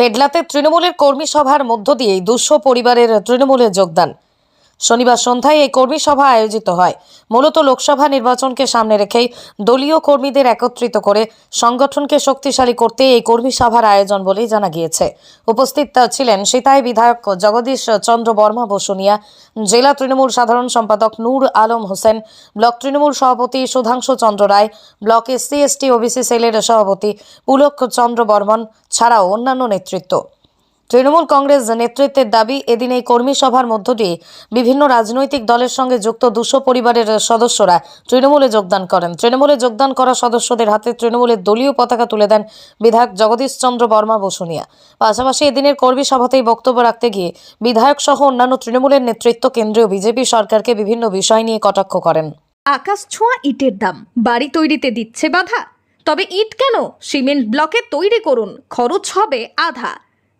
পেডলাতে তৃণমূলের কর্মী সভার মধ্য দিয়েই দুশো পরিবারের তৃণমূলে যোগদান। শনিবার সন্ধ্যায় এই কর্মী সভা আয়োজিত হয়। মূলত লোকসভা নির্বাচনকে সামনে রেখেই দলীয় কর্মীদের একত্রিত করে সংগঠনকে শক্তিশালী করতে এই কর্মী সভার আয়োজন বলেই জানা গিয়েছে। উপস্থিত ছিলেন সিতাই বিধায়ক জগদীশ চন্দ্র বর্মা বসুনিয়া, জেলা তৃণমূল সাধারণ সম্পাদক নূর আলম হোসেন, ব্লক তৃণমূল সভাপতি Sudhanshu Chandra Roy, block SC, ST, OBC সেলের সভাপতি পুলক চন্দ্র বর্মন ছাড়াও অন্যান্য নেতৃত্ব। তৃণমূল কংগ্রেস নেতৃত্বের দাবি, এদিন এই কর্মী সভার মধ্য দিয়ে বিভিন্ন রাজনৈতিক দলের সঙ্গে যুক্ত দুশো পরিবারের সদস্যরা তৃণমূলে যোগদান করেন। তৃণমূলে যোগদান করা সদস্যদের হাতে তৃণমূলের দলীয় পতাকা তুলে দেন বিধায়ক জগদীশ চন্দ্র বর্মা বসুনিয়া। পাশাপাশি এদিনের কর্মী সভাতেই বক্তব্য রাখতে গিয়ে বিধায়ক সহ অন্যান্য তৃণমূলের নেতৃত্ব, কেন্দ্রীয় বিজেপি সরকারকে বিভিন্ন বিষয় নিয়ে কটাক্ষ করেন। আকাশ ছোঁয়া ইটের দাম, বাড়ি তৈরিতে দিচ্ছে বাধা। তবে ইট কেন? সিমেন্ট ব্লকে তৈরি করুন, খরচ হবে আধা।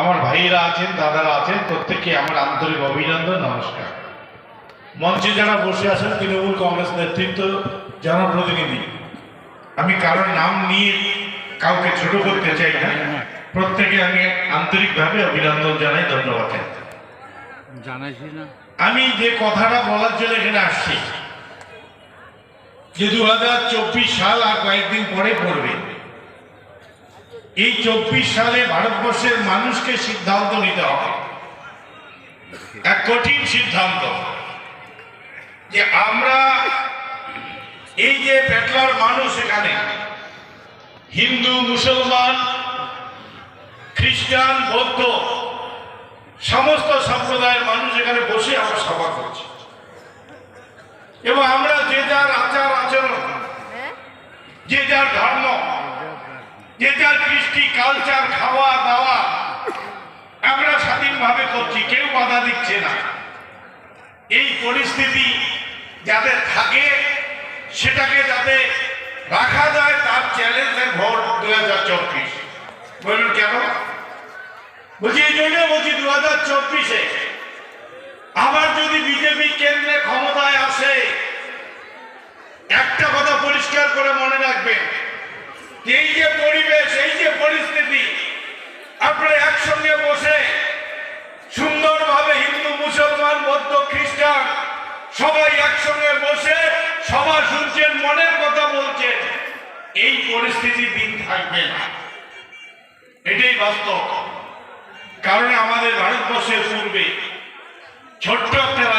আমার ভাইয়েরা আছেন দাদারা আছেন প্রত্যেককে আমার আন্তরিক অভিনন্দন নমস্কার। মঞ্চে যারা বসে আছেন তৃণমূল কংগ্রেস নেতৃত্ব জনপ্রতিনিধি আমি কারোর নাম নিয়ে কাউকে ছোট করতে চাই না। প্রত্যেকে আমি আন্তরিকভাবে অভিনন্দন জানাই ধন্যবাদ জানাই। জানাইছি না। আমি যে কথাটা বলার জন্য এখানে আসছি যে দু হাজার চব্বিশ সাল আর কয়েকদিন পরে পড়বে। এই চব্বিশ সালে ভারতবর্ষের মানুষকে সিদ্ধান্ত নিতে হবে। এক কঠিন সিদ্ধান্ত। যে আমরা এই যে পেটলার মানুষ এখানে, হিন্দু, মুসলমান, খ্রিস্টান, বৌদ্ধ, সমস্ত সম্প্রদায়ের মানুষ এখানে বসে আমরা সভা করছি। এবং আমরা যে যার আচার আচরণ, যে যার ধর্ম যে যার কৃষ্টি কালচার খাওয়া, দাওয়া, আমরা স্বাধীনভাবে করছি, কেউ বাধা দিচ্ছে না। এই পরিস্থিতি যাদের থাকে, সেটাকে যাতে রাখা যায়, তার চ্যালেঞ্জের ভোট দু হাজার চব্বিশ। বলুন কেন? বলছি, এই জন্য বলছি দু হাজার চব্বিশে আবার যদি বিজেপি কেন্দ্রে ক্ষমতায় আসে, একটা কথা পরিষ্কার করে মনে রাখবেন এই যে পরিবেশ, এই যে পরিস্থিতি, আপনারা একসঙ্গে বসে সুন্দরভাবে হিন্দু, মুসলমান, বৌদ্ধ, খ্রিস্টান সবাই একসঙ্গে বসে সভা শুনছেন, মনের কথা বলছেন। এই পরিস্থিতি দিন থাকবে না। এটাই বাস্তব। কারণ আমাদের ভারতবর্ষের পূর্বে ছোট্ট একটা